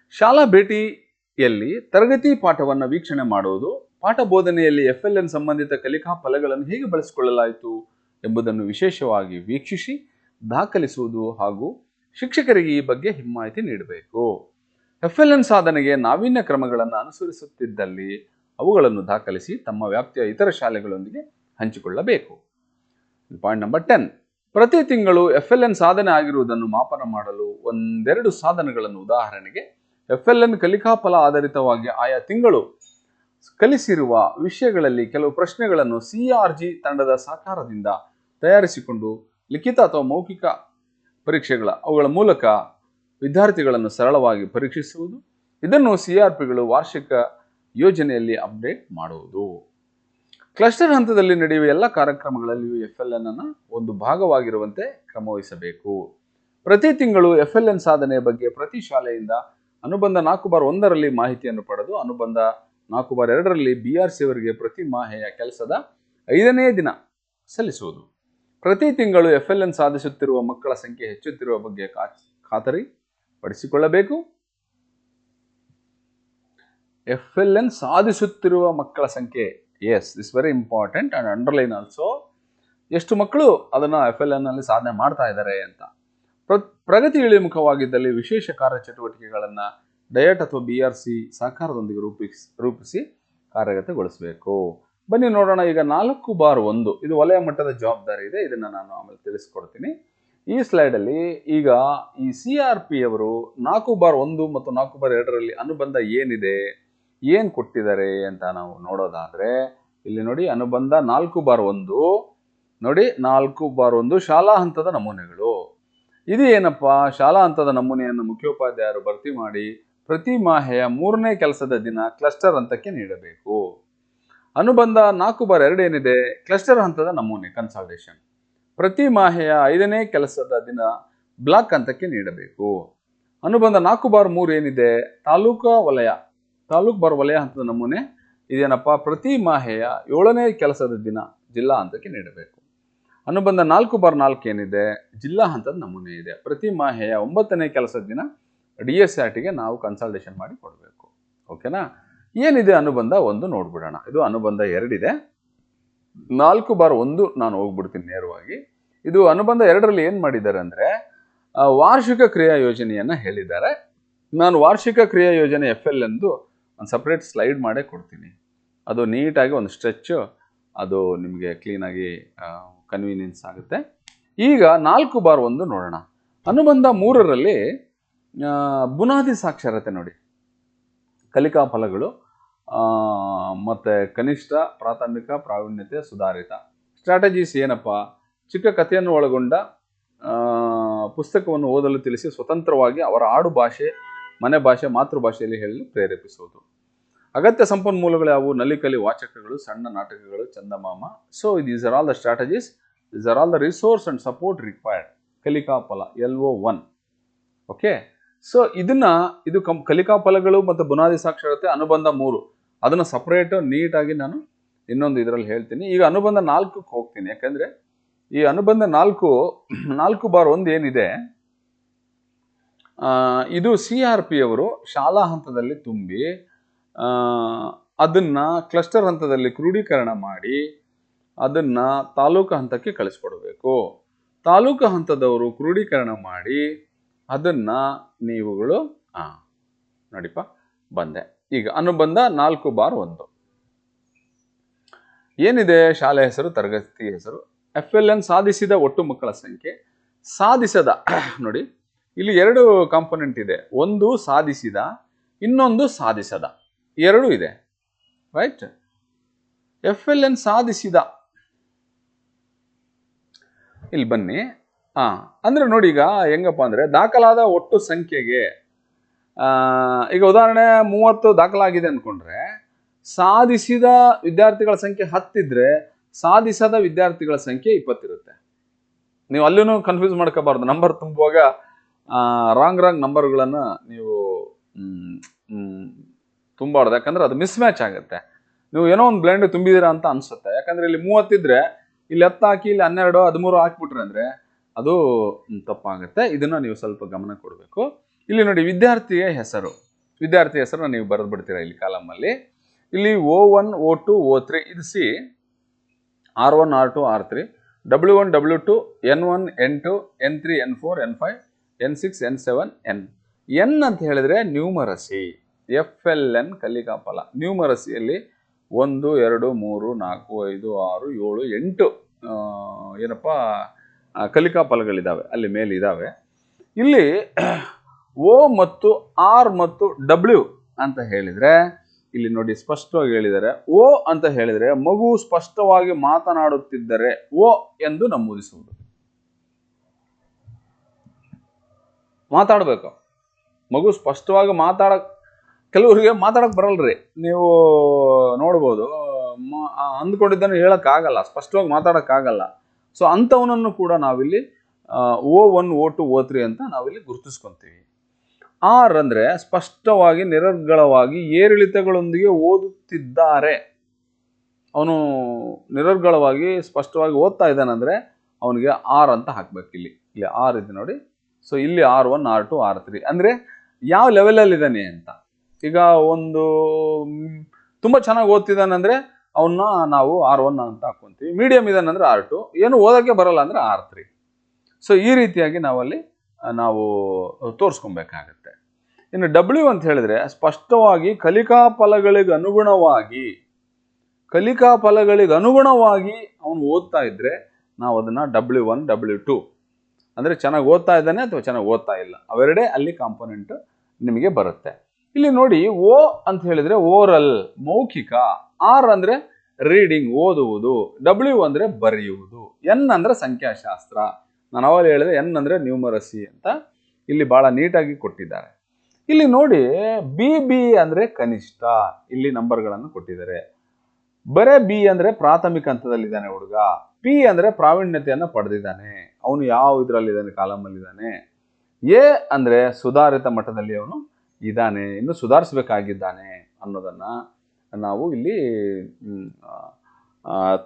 ಶಾಲಾ ಭೇಟಿಯಲ್ಲಿ ತರಗತಿ ಪಾಠವನ್ನು ವೀಕ್ಷಣೆ ಮಾಡುವುದು ಪಾಠ ಬೋಧನೆಯಲ್ಲಿ ಎಫ್ ಎಲ್ ಎನ್ ಸಂಬಂಧಿತ ಕಲಿಕಾ ಫಲಗಳನ್ನು ಹೇಗೆ ಬಳಸಿಕೊಳ್ಳಲಾಯಿತು ಎಂಬುದನ್ನು ವಿಶೇಷವಾಗಿ ವೀಕ್ಷಿಸಿ ದಾಖಲಿಸುವುದು ಹಾಗೂ ಶಿಕ್ಷಕರಿಗೆ ಈ ಬಗ್ಗೆ ಹಿಮ್ಮಾಹಿತಿ ನೀಡಬೇಕು. ಎಫ್ ಎಲ್ ಎನ್ ಸಾಧನೆಗೆ ನಾವೀನ್ಯ ಕ್ರಮಗಳನ್ನು ಅನುಸರಿಸುತ್ತಿದ್ದಲ್ಲಿ ಅವುಗಳನ್ನು ದಾಖಲಿಸಿ ತಮ್ಮ ವ್ಯಾಪ್ತಿಯ ಇತರ ಶಾಲೆಗಳೊಂದಿಗೆ ಹಂಚಿಕೊಳ್ಳಬೇಕು. Point number ten. ಪ್ರತಿ ತಿಂಗಳು ಎಫ್ ಎಲ್ ಎನ್ ಸಾಧನೆ ಆಗಿರುವುದನ್ನು ಮಾಪನ ಮಾಡಲು ಒಂದೆರಡು ಸಾಧನಗಳನ್ನು ಉದಾಹರಣೆಗೆ ಎಫ್ ಎಲ್ ಎನ್ ಕಲಿಕಾಫಲ ಆಧಾರಿತವಾಗಿ ಆಯಾ ತಿಂಗಳು ಕಲಿಸಿರುವ ವಿಷಯಗಳಲ್ಲಿ ಕೆಲವು ಪ್ರಶ್ನೆಗಳನ್ನು ಸಿ ಆರ್ ಜಿ ತಂಡದ ಸಹಕಾರದಿಂದ ತಯಾರಿಸಿಕೊಂಡು ಲಿಖಿತ ಅಥವಾ ಮೌಖಿಕ ಪರೀಕ್ಷೆಗಳ, ಅವುಗಳ ಮೂಲಕ ವಿದ್ಯಾರ್ಥಿಗಳನ್ನು ಸರಳವಾಗಿ ಪರೀಕ್ಷಿಸುವುದು. ಇದನ್ನು ಸಿ ಆರ್ ಪಿಗಳು ವಾರ್ಷಿಕ ಯೋಜನೆಯಲ್ಲಿ ಅಪ್ಡೇಟ್ ಮಾಡುವುದು. ಕ್ಲಸ್ಟರ್ ಹಂತದಲ್ಲಿ ನಡೆಯುವ ಎಲ್ಲ ಕಾರ್ಯಕ್ರಮಗಳಲ್ಲಿಯೂ ಎಫ್ ಎಲ್ ಎನ್ ಅನ್ನು ಒಂದು ಭಾಗವಾಗಿರುವಂತೆ ಕ್ರಮವಹಿಸಬೇಕು. ಪ್ರತಿ ತಿಂಗಳು ಎಫ್ ಎಲ್ ಎನ್ ಸಾಧನೆಯ ಬಗ್ಗೆ ಪ್ರತಿ ಶಾಲೆಯಿಂದ ಅನುಬಂಧ ನಾಲ್ಕು ಬಾರ್ ಒಂದರಲ್ಲಿ ಮಾಹಿತಿಯನ್ನು ಪಡೆದು, ಅನುಬಂಧ ನಾಲ್ಕು ಬಾರ್ ಎರಡರಲ್ಲಿ ಬಿ ಆರ್ ಸಿ ಅವರಿಗೆ ಪ್ರತಿ ಮಾಹೆಯ ಕೆಲಸದ ಐದನೇ ದಿನ ಸಲ್ಲಿಸುವುದು. ಪ್ರತಿ ತಿಂಗಳು ಎಫ್ ಎಲ್ ಎನ್ ಸಾಧಿಸುತ್ತಿರುವ ಮಕ್ಕಳ ಸಂಖ್ಯೆ ಹೆಚ್ಚುತ್ತಿರುವ ಬಗ್ಗೆ ಖಾತರಿ ಪಡಿಸಿಕೊಳ್ಳಬೇಕು ಎಫ್ ಎಲ್ ಎನ್ ಸಾಧಿಸುತ್ತಿರುವ ಮಕ್ಕಳ ಸಂಖ್ಯೆ yes this very important and underline also ಎಷ್ಟು ಮಕ್ಕಳು ಅದನ್ನ ಎಫ್ ಎಲ್ ಎನ್ನಲ್ಲಿ ಸಾಧನೆ ಮಾಡ್ತಾ ಇದ್ದಾರೆ ಅಂತ. ಪ್ರ- ಪ್ರಗತಿ ಇಳಿಮುಖವಾಗಿದ್ದಲ್ಲಿ ವಿಶೇಷ ಕಾರ್ಯಚಟುವಟಿಕೆಗಳನ್ನು ಡಯಟ್ ಅಥವಾ ಬಿ ಆರ್ ಸಿ ಸಹಕಾರದೊಂದಿಗೆ ರೂಪಿಸಿ ರೂಪಿಸಿ ಕಾರ್ಯಗತಗೊಳಿಸಬೇಕು. ಬನ್ನಿ ನೋಡೋಣ ಈಗ ನಾಲ್ಕು ಬಾರ್ ಒಂದು. ಇದು ವಲಯ ಮಟ್ಟದ ಜವಾಬ್ದಾರಿ ಇದೆ. ಇದನ್ನ ನಾನು ಆಮೇಲೆ ತಿಳಿಸ್ಕೊಡ್ತೀನಿ. ಈ ಸ್ಲೈಡಲ್ಲಿ ಈಗ ಈ ಸಿ ಆರ್ ಪಿ ಅವರು ನಾಲ್ಕು ಬಾರ್ ಒಂದು ಮತ್ತು ನಾಲ್ಕು ಬಾರ್ ಎರಡರಲ್ಲಿ ಅನುಬಂಧ ಏನಿದೆ, ಏನು ಕೊಟ್ಟಿದ್ದಾರೆ ಅಂತ ನಾವು ನೋಡೋದಾದ್ರೆ, ಇಲ್ಲಿ ನೋಡಿ ಅನುಬಂಧ ನಾಲ್ಕು ಬಾರ್ ಒಂದು, ನೋಡಿ ನಾಲ್ಕು ಬಾರ್ ಒಂದು ಶಾಲಾ ಹಂತದ ನಮೂನೆಗಳು. ಇದು ಏನಪ್ಪಾ? ಶಾಲಾ ಹಂತದ ನಮೂನೆಯನ್ನು ಮುಖ್ಯೋಪಾಧ್ಯಾಯರು ಭರ್ತಿ ಮಾಡಿ ಪ್ರತಿ ಮಾಹೆಯ ಮೂರನೇ ಕೆಲಸದ ದಿನ ಕ್ಲಸ್ಟರ್ ಹಂತಕ್ಕೆ ನೀಡಬೇಕು. ಅನುಬಂಧ ನಾಲ್ಕು ಬಾರ್ ಎರಡು ಏನಿದೆ ಕ್ಲಸ್ಟರ್ ಹಂತದ ನಮೂನೆ ಕನ್ಸಲ್ಟೇಷನ್ ಪ್ರತಿ ಮಾಹೆಯ ಐದನೇ ಕೆಲಸದ ದಿನ ಬ್ಲಾಕ್ ಹಂತಕ್ಕೆ ನೀಡಬೇಕು. ಅನುಬಂಧ ನಾಲ್ಕು ಬಾರ್ ಮೂರು ಏನಿದೆ, ತಾಲೂಕಾ ವಲಯ, ತಾಲೂಕು ಬಾರ್ ವಲಯ ಹಂತದ ನಮೂನೆ ಇದೇನಪ್ಪ, ಪ್ರತಿ ಮಾಹೆಯ ಏಳನೇ ಕೆಲಸದ ದಿನ ಜಿಲ್ಲಾ ಹಂತಕ್ಕೆ ನೀಡಬೇಕು. ಅನುಬಂಧ ನಾಲ್ಕು ಬಾರ್ ನಾಲ್ಕು ಏನಿದೆ, ಜಿಲ್ಲಾ ಹಂತದ ನಮೂನೆ ಇದೆ. ಪ್ರತಿ ಮಾಹೆಯ ಒಂಬತ್ತನೇ ಕೆಲಸದ ದಿನ ಡಿ ಎಸ್ ಆರ್ ಟಿಗೆ ನಾವು ಕನ್ಸಲ್ಟೇಷನ್ ಮಾಡಿ ಕೊಡಬೇಕು. ಓಕೆನಾ ಏನಿದೆ ಅನುಬಂಧ? ಒಂದು ನೋಡ್ಬಿಡೋಣ. ಇದು ಅನುಬಂಧ ಎರಡಿದೆ. ನಾಲ್ಕು ಬಾರ್ ಒಂದು ನಾನು ಹೋಗ್ಬಿಡ್ತೀನಿ ನೇರವಾಗಿ. ಇದು ಅನುಬಂಧ ಎರಡರಲ್ಲಿ ಏನು ಮಾಡಿದ್ದಾರೆ ಅಂದರೆ ವಾರ್ಷಿಕ ಕ್ರಿಯಾ ಯೋಜನೆಯನ್ನು ಹೇಳಿದ್ದಾರೆ. ನಾನು ವಾರ್ಷಿಕ ಕ್ರಿಯಾ ಯೋಜನೆ ಎಫ್ ಎಲ್ ಎಂದು ಒಂದು ಸಪ್ರೇಟ್ ಸ್ಲೈಡ್ ಮಾಡೇ ಕೊಡ್ತೀನಿ. ಅದು ನೀಟಾಗಿ ಒಂದು ಸ್ಟ್ರೆಚ್ಚು ಅದು ನಿಮಗೆ ಕ್ಲೀನಾಗಿ ಕನ್ವೀನಿಯನ್ಸ್ ಆಗುತ್ತೆ. ಈಗ ನಾಲ್ಕು ಬಾರ್ ಒಂದು ನೋಡೋಣ. ಅನುಬಂಧ ಮೂರರಲ್ಲಿ ಬುನಾದಿ ಸಾಕ್ಷರತೆ ನೋಡಿ. ಕಲಿಕಾ ಫಲಗಳು. ಮತ್ತೆ ಕನಿಷ್ಠ ಪ್ರಾಥಮಿಕ ಪ್ರಾವೀಣ್ಯತೆ ಸುಧಾರಿತ. ಸ್ಟ್ರಾಟಜೀಸ್ ಏನಪ್ಪ? ಚಿಕ್ಕ ಕಥೆಯನ್ನು ಒಳಗೊಂಡ ಪುಸ್ತಕವನ್ನು ಓದಲು ತಿಳಿಸಿ ಸ್ವತಂತ್ರವಾಗಿ ಅವರ ಆಡು ಭಾಷೆ, ಮನೆ ಭಾಷೆ, ಮಾತೃಭಾಷೆಯಲ್ಲಿ ಹೇಳಲು ಪ್ರೇರೇಪಿಸುವುದು. ಅಗತ್ಯ ಸಂಪನ್ಮೂಲಗಳು ಯಾವುವು? ನಲಿಕಲಿ ವಾಚಕಗಳು, ಸಣ್ಣ ನಾಟಕಗಳು, ಚಂದಮಾಮ. So these are all the strategies is are all the resource and support required ಕಲಿಕಾಫಲ, L O one. Okay so ಇದನ್ನ, ಇದು ಕಂ, ಕಲಿಕಾಫಲಗಳು ಮತ್ತು ಬುನಾದಿ ಸಾಕ್ಷರತೆ ಅನುಬಂಧ ಮೂರು. ಅದನ್ನು ಸಪ್ರೇಟು ನೀಟಾಗಿ ನಾನು ಇನ್ನೊಂದು ಇದರಲ್ಲಿ ಹೇಳ್ತೀನಿ. ಈಗ ಅನುಬಂಧ ನಾಲ್ಕಕ್ಕೆ ಹೋಗ್ತೀನಿ. ಯಾಕಂದ್ರೆ ಈ ಅನುಬಂಧ ನಾಲ್ಕು ನಾಲ್ಕು ಬಾರ್ ಒಂದು ಏನಿದೆ ಇದು ಸಿ ಆರ್ ಪಿ ಅವರು ಶಾಲಾ ಹಂತದಲ್ಲಿ ತುಂಬಿ ಅದನ್ನು ಕ್ಲಸ್ಟರ್ ಹಂತದಲ್ಲಿ ಕ್ರೋಢೀಕರಣ ಮಾಡಿ, ಅದನ್ನು ತಾಲೂಕು ಹಂತಕ್ಕೆ ಕಳಿಸ್ಕೊಡ್ಬೇಕು. ತಾಲೂಕು ಹಂತದವರು ಕ್ರೋಢೀಕರಣ ಮಾಡಿ, ಅದನ್ನು ನೀವುಗಳು ಹಾಂ ನೋಡಿಪ್ಪ, ಬಂದೆ. ಈಗ ಅನುಬಂಧ ನಾಲ್ಕು ಬಾರ್ ಒಂದು. ಏನಿದೆ? ಶಾಲೆ ಹೆಸರು, ತರಗತಿ ಹೆಸರು. ಎಫ್ ಎಲ್ ಎನ್ ಸಾಧಿಸಿದ ಒಟ್ಟು ಮಕ್ಕಳ ಸಂಖ್ಯೆ. ಸಾಧಿಸದ, [CLEARS THROAT] ನೋಡಿ, ಇಲ್ಲಿ ಎರಡು ಕಾಂಪೊನೆಂಟ್ ಇದೆ. ಒಂದು ಸಾಧಿಸಿದ, ಇನ್ನೊಂದು ಸಾಧಿಸದ. ಎರಡು ಇದೆ. ರೈಟ್ ಎಫ್ ಎಲ್ ಎನ್ ಸಾಧಿಸಿದ. ಇಲ್ಲಿ ಬನ್ನಿ. ಹಾ ಅಂದ್ರೆ ನೋಡಿ ಈಗ ಹೆಂಗಪ್ಪ ಅಂದ್ರೆ ದಾಖಲಾದ ಒಟ್ಟು ಸಂಖ್ಯೆಗೆ ಈಗ ಉದಾಹರಣೆ ಮೂವತ್ತು ದಾಖಲಾಗಿದೆ ಅನ್ಕೊಂಡ್ರೆ, ಸಾಧಿಸಿದ ವಿದ್ಯಾರ್ಥಿಗಳ ಸಂಖ್ಯೆ ಹತ್ತಿದ್ರೆ ಸಾಧಿಸದ ವಿದ್ಯಾರ್ಥಿಗಳ ಸಂಖ್ಯೆ ಇಪ್ಪತ್ತಿರುತ್ತೆ. ನೀವು ಅಲ್ಲೂ ಕನ್ಫ್ಯೂಸ್ ಮಾಡ್ಕೋಬಾರ್ದು. ನಂಬರ್ ತುಂಬುವಾಗ ರಾಂಗ್ ರಾಂಗ್ ನಂಬರ್ಗಳನ್ನು ನೀವು ತುಂಬಾರ್ದು. ಯಾಕಂದ್ರೆ ಅದು ಮಿಸ್ ಮ್ಯಾಚ್ ಆಗುತ್ತೆ. ನೀವು ಏನೋ ಒಂದು ಬ್ಲೆಂಡ್ ತುಂಬಿದ್ದೀರಾ ಅಂತ ಅನ್ಸುತ್ತೆ. ಯಾಕಂದ್ರೆ ಇಲ್ಲಿ ಮೂವತ್ತಿದ್ರೆ, ಇಲ್ಲಿ ಹತ್ತು ಹಾಕಿ, ಇಲ್ಲಿ ಹನ್ನೆರಡು, ಹದಿಮೂರು ಹಾಕ್ಬಿಟ್ರೆ ಅಂದರೆ ಅದು ತಪ್ಪಾಗುತ್ತೆ. ಇದನ್ನು ನೀವು ಸ್ವಲ್ಪ ಗಮನ ಕೊಡಬೇಕು. ಇಲ್ಲಿ ನೋಡಿ ವಿದ್ಯಾರ್ಥಿಯ ಹೆಸರು. ವಿದ್ಯಾರ್ಥಿ ಹೆಸರನ್ನ ನೀವು ಬರೆದು ಬಿಡ್ತೀರಾ ಇಲ್ಲಿ ಕಾಲಮಲ್ಲಿ ಇಲ್ಲಿ O one O two O three ಇದು see. R one R two R three W one W two N one N two N three N four N five N six N seven N N ಅಂತ ಹೇಳಿದ್ರೆ numeracy F L N ಕಲಿಕಾಪಲ ನ್ಯೂಮರಸಿಯಲ್ಲಿ ಒಂದು, ಎರಡು, ಮೂರು, ನಾಲ್ಕು, ಐದು, ಆರು, ಏಳು, ಎಂಟು ಏನಪ್ಪ ಕಲಿಕಾಪಲಗಳಿದ್ದಾವೆ ಅಲ್ಲಿ ಮೇಲೆ ಇದ್ದಾವೆ ಇಲ್ಲಿ ಓ ಮತ್ತು ಆರ್ ಮತ್ತು ಡಬ್ಲ್ಯೂ ಅಂತ ಹೇಳಿದ್ರೆ, ಇಲ್ಲಿ ನೋಡಿ ಸ್ಪಷ್ಟವಾಗಿ ಹೇಳಿದರೆ ಓ ಅಂತ ಹೇಳಿದರೆ ಮಗು ಸ್ಪಷ್ಟವಾಗಿ ಮಾತನಾಡುತ್ತಿದ್ದರೆ ಓ ಎಂದು ನಮೂದಿಸುವುದು. ಮಾತಾಡಬೇಕು. ಮಗು ಸ್ಪಷ್ಟವಾಗಿ ಮಾತಾಡ, ಕೆಲವರಿಗೆ ಮಾತಾಡಕ್ ಬರಲ್ರಿ ನೀವು ನೋಡ್ಬೋದು ಅಂದ್ಕೊಂಡಿದ್ದನ್ನು ಹೇಳೋಕ್ಕಾಗಲ್ಲ, ಸ್ಪಷ್ಟವಾಗಿ ಮಾತಾಡೋಕ್ಕಾಗಲ್ಲ. ಸೊ ಅಂಥವನನ್ನು ಕೂಡ ನಾವಿಲ್ಲಿ O one, O two, O three ಅಂತ ನಾವಿಲ್ಲಿ ಗುರುತಿಸ್ಕೊಂತೀವಿ. ಆರ್ ಅಂದರೆ ಸ್ಪಷ್ಟವಾಗಿ, ನಿರರ್ಗಳವಾಗಿ ಏರಿಳಿತಗಳೊಂದಿಗೆ ಓದುತ್ತಿದ್ದಾರೆ. ಅವನು ನಿರರ್ಗಳವಾಗಿ, ಸ್ಪಷ್ಟವಾಗಿ ಓದ್ತಾ ಇದ್ದಾನಂದರೆ ಅವನಿಗೆ ಆರ್ ಅಂತ ಹಾಕ್ಬೇಕು ಇಲ್ಲಿ. ಇಲ್ಲಿ ಆರ್ ಇದೆ ನೋಡಿ. ಸೊ ಇಲ್ಲಿ R one, R two, R three. ಅಂದರೆ ಯಾವ ಲೆವೆಲಲ್ಲಿದ್ದಾನೆ ಅಂತ? ಈಗ ಒಂದು ತುಂಬ ಚೆನ್ನಾಗಿ ಓದ್ತಿದ್ದಾನಂದರೆ ಅವನ್ನ ನಾವು ಆರ್ ಒನ್ ಅಂತ ಹಾಕ್ಕೊಂತೀವಿ ಮೀಡಿಯಂ ಇದಾನಂದ್ರೆ ಆರ್ ಟು. ಏನು ಓದೋಕ್ಕೆ ಬರಲ್ಲ ಅಂದರೆ ಆರ್ ತ್ರೀ. ಸೊ ಈ ರೀತಿಯಾಗಿ ನಾವಲ್ಲಿ ನಾವು ತೋರಿಸ್ಕೊಬೇಕಾಗತ್ತೆ. ಇನ್ನು ಡಬ್ಲ್ಯೂ ಅಂತ ಹೇಳಿದ್ರೆ ಸ್ಪಷ್ಟವಾಗಿ ಕಲಿಕಾ ಫಲಗಳಿಗೆ ಅನುಗುಣವಾಗಿ, ಕಲಿಕಾ ಫಲಗಳಿಗೆ ಅನುಗುಣವಾಗಿ ಅವನು ಓದ್ತಾ ಇದ್ರೆ ನಾವು ಅದನ್ನ ಡಬ್ಲ್ಯೂ ಒನ್ ಡಬ್ಲ್ಯೂ ಟು ಅಂದ್ರೆ ಚೆನ್ನಾಗಿ ಓದ್ತಾ ಇದ್ದಾನೆ ಅಥವಾ ಚೆನ್ನಾಗಿ ಓದ್ತಾ ಇಲ್ಲ? ಅವೆರಡೇ ಅಲ್ಲಿ ಕಾಂಪೊನೆಂಟ್ ನಿಮಗೆ ಬರುತ್ತೆ. ಇಲ್ಲಿ ನೋಡಿ ಓ ಅಂತ ಹೇಳಿದ್ರೆ ಓರಲ್ ಮೌಖಿಕ. ಆರ್ ಅಂದ್ರೆ ರೀಡಿಂಗ್ ಓದುವುದು. ಡಬ್ಲ್ಯೂ ಅಂದ್ರೆ ಬರೆಯುವುದು. ಎನ್ ಅಂದ್ರೆ ಸಂಖ್ಯಾಶಾಸ್ತ್ರ. ನಾನು ಅವಾಗ ಹೇಳಿದೆ, ಎನ್ ಅಂದರೆ ನ್ಯೂಮರಸಿ ಅಂತ ಇಲ್ಲಿ ಭಾಳ ನೀಟಾಗಿ ಕೊಟ್ಟಿದ್ದಾರೆ. ಇಲ್ಲಿ ನೋಡಿ, ಬಿ ಬಿ ಅಂದರೆ ಕನಿಷ್ಠ ಇಲ್ಲಿ ನಂಬರ್ಗಳನ್ನು ಕೊಟ್ಟಿದ್ದಾರೆ. ಬರೇ ಬಿ ಅಂದರೆ ಪ್ರಾಥಮಿಕ ಹಂತದಲ್ಲಿದ್ದಾನೆ ಹುಡುಗ, ಪಿ ಅಂದರೆ ಪ್ರಾವೀಣ್ಯತೆಯನ್ನು ಪಡೆದಿದ್ದಾನೆ, ಅವನು ಯಾವ ಇದರಲ್ಲಿದ್ದಾನೆ ಕಾಲಮಲ್ಲಿದ್ದಾನೆ ಎ ಅಂದರೆ ಸುಧಾರಿತ ಮಟ್ಟದಲ್ಲಿ ಅವನು ಇದ್ದಾನೆ, ಇನ್ನು ಸುಧಾರಿಸಬೇಕಾಗಿದ್ದಾನೆ ಅನ್ನೋದನ್ನು ನಾವು ಇಲ್ಲಿ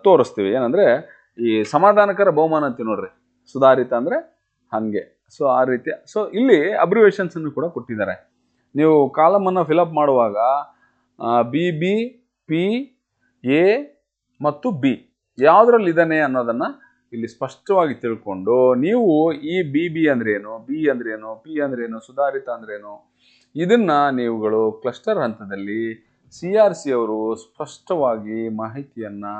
ತೋರಿಸ್ತೀವಿ. ಏನಂದರೆ ಈ ಸಮಾಧಾನಕರ ಬಹುಮಾನ ಅಂತೀವಿ ನೋಡ್ರಿ. ಸುಧಾರಿತ ಅಂದರೆ ಹಾಗೆ. ಸೊ ಆ ರೀತಿಯ ಸೊ ಇಲ್ಲಿ ಅಬ್ರಿವೇಷನ್ಸನ್ನು ಕೂಡ ಕೊಟ್ಟಿದ್ದಾರೆ. ನೀವು ಕಾಲಮನ್ನು ಫಿಲಪ್ ಮಾಡುವಾಗ ಬಿ ಬಿ ಪಿ ಎ ಮತ್ತು ಬಿ ಯಾವುದ್ರಲ್ಲಿ ಇದ್ದಾನೆ ಅನ್ನೋದನ್ನ ಇಲ್ಲಿ ಸ್ಪಷ್ಟವಾಗಿ ತಿಳ್ಕೊಂಡು ನೀವು ಈ ಬಿ ಬಿ ಅಂದ್ರೇನು ಬಿ ಅಂದ್ರೇನು ಪಿ ಅಂದ್ರೇನು ಸುಧಾರಿತ ಅಂದ್ರೇನು ಇದನ್ನು ನೀವುಗಳು ಕ್ಲಸ್ಟರ್ ಹಂತದಲ್ಲಿ ಸಿ ಆರ್ ಸಿ ಅವರು ಸ್ಪಷ್ಟವಾಗಿ ಮಾಹಿತಿಯನ್ನು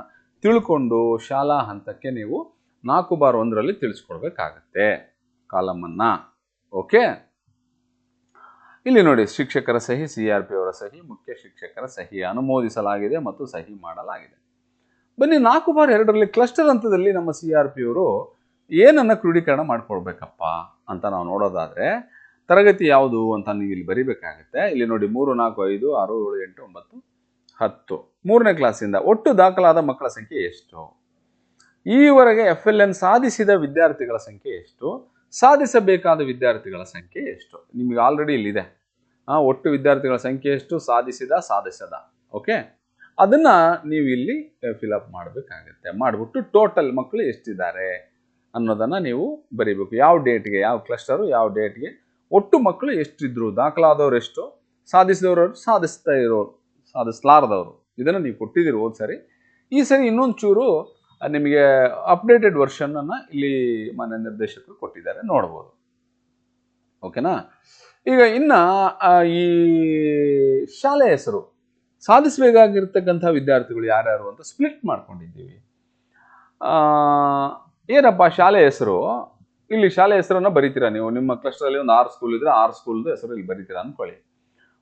ತಿಳ್ಕೊಂಡು ಶಾಲಾ ಹಂತಕ್ಕೆ ನೀವು ನಾಲ್ಕು ಬಾರ್ ಒಂದರಲ್ಲಿ ತಿಳಿಸ್ಕೊಡ್ಬೇಕಾಗತ್ತೆ. ಕಾಲಮನ್ನ ಓಕೆ? ಇಲ್ಲಿ ನೋಡಿ, ಶಿಕ್ಷಕರ ಸಹಿ, ಸಿ ಆರ್ ಪಿ ಅವರ ಸಹಿ, ಮುಖ್ಯ ಶಿಕ್ಷಕರ ಸಹಿ ಅನುಮೋದಿಸಲಾಗಿದೆ ಮತ್ತು ಸಹಿ ಮಾಡಲಾಗಿದೆ. ಬನ್ನಿ, ನಾಲ್ಕು ಬಾರ್ ಎರಡರಲ್ಲಿ ಕ್ಲಸ್ಟರ್ ಹಂತದಲ್ಲಿ ನಮ್ಮ ಸಿ ಆರ್ ಪಿ ಅವರು ಏನನ್ನ ಕ್ರೋಢೀಕರಣ ಮಾಡ್ಕೊಳ್ಬೇಕಪ್ಪ ಅಂತ ನಾವು ನೋಡೋದಾದ್ರೆ, ತರಗತಿ ಯಾವುದು ಅಂತ ನೀವು ಇಲ್ಲಿ ಬರಿಬೇಕಾಗುತ್ತೆ. ಇಲ್ಲಿ ನೋಡಿ, ಮೂರು, ನಾಲ್ಕು, ಐದು, ಆರು, ಏಳು, ಎಂಟು, ಒಂಬತ್ತು, ಹತ್ತು. ಮೂರನೇ ಕ್ಲಾಸಿಂದ ಒಟ್ಟು ದಾಖಲಾದ ಮಕ್ಕಳ ಸಂಖ್ಯೆ ಎಷ್ಟು? ಈವರೆಗೆ ಎಫ್ ಎಲ್ ಎನ್ ಸಾಧಿಸಿದ ವಿದ್ಯಾರ್ಥಿಗಳ ಸಂಖ್ಯೆ ಎಷ್ಟು? ಸಾಧಿಸಬೇಕಾದ ವಿದ್ಯಾರ್ಥಿಗಳ ಸಂಖ್ಯೆ ಎಷ್ಟು? ನಿಮಗೆ ಆಲ್ರೆಡಿ ಇಲ್ಲಿದೆ. ಒಟ್ಟು ವಿದ್ಯಾರ್ಥಿಗಳ ಸಂಖ್ಯೆ ಎಷ್ಟು? ಸಾಧಿಸಿದ, ಸಾಧಿಸದ. ಓಕೆ ಅದನ್ನ ನೀವು ಇಲ್ಲಿ ಫಿಲಪ್ ಮಾಡಬೇಕಾಗತ್ತೆ. ಮಾಡಿಬಿಟ್ಟು ಟೋಟಲ್ ಮಕ್ಕಳು ಎಷ್ಟಿದ್ದಾರೆ ಅನ್ನೋದನ್ನ ನೀವು ಬರಿಬೇಕು. ಯಾವ ಡೇಟ್ಗೆ ಯಾವ ಕ್ಲಸ್ಟರು ಯಾವ ಡೇಟ್ಗೆ ಒಟ್ಟು ಮಕ್ಕಳು ಎಷ್ಟಿದ್ರು? ದಾಖಲಾದವ್ರು ಎಷ್ಟು? ಸಾಧಿಸಿದವರು ಸಾಧಿಸ್ತಾ ಇರೋರು. ಸಾಧಿಸಲಾರದವರು. ಇದನ್ನು ನೀವು ಕೊಟ್ಟಿದ್ದೀರಿ ಹೋದ್ ಸರಿ ಈ ಸರಿ ಇನ್ನೊಂದು ಚೂರು ನಿಮಗೆ ಅಪ್ಡೇಟೆಡ್ ವರ್ಷನನ್ನು ಇಲ್ಲಿ ಮಾನ್ಯ ನಿರ್ದೇಶಕರು ಕೊಟ್ಟಿದ್ದಾರೆ, ನೋಡ್ಬೋದು. ಓಕೆನಾ? ಈಗ ಇನ್ನು ಈ ಶಾಲೆ ಹೆಸರು, ಸಾಧಿಸಬೇಕಾಗಿರ್ತಕ್ಕಂಥ ವಿದ್ಯಾರ್ಥಿಗಳು ಯಾರ್ಯಾರು ಅಂತ ಸ್ಪ್ಲಿಟ್ ಮಾಡ್ಕೊಂಡಿದ್ದೀವಿ. ಏನಪ್ಪ ಶಾಲೆ ಹೆಸರು? ಇಲ್ಲಿ ಶಾಲೆ ಹೆಸರನ್ನ ಬರಿತೀರಾ ನೀವು? ನಿಮ್ಮ ಕ್ಲಸ್ಟರಲ್ಲಿ ಒಂದು ಆರು ಸ್ಕೂಲ್ ಇದ್ರೆ ಆರು ಸ್ಕೂಲ್ದು ಹೆಸರು ಇಲ್ಲಿ ಬರಿತೀರಾ ಅನ್ಕೊಳ್ಳಿ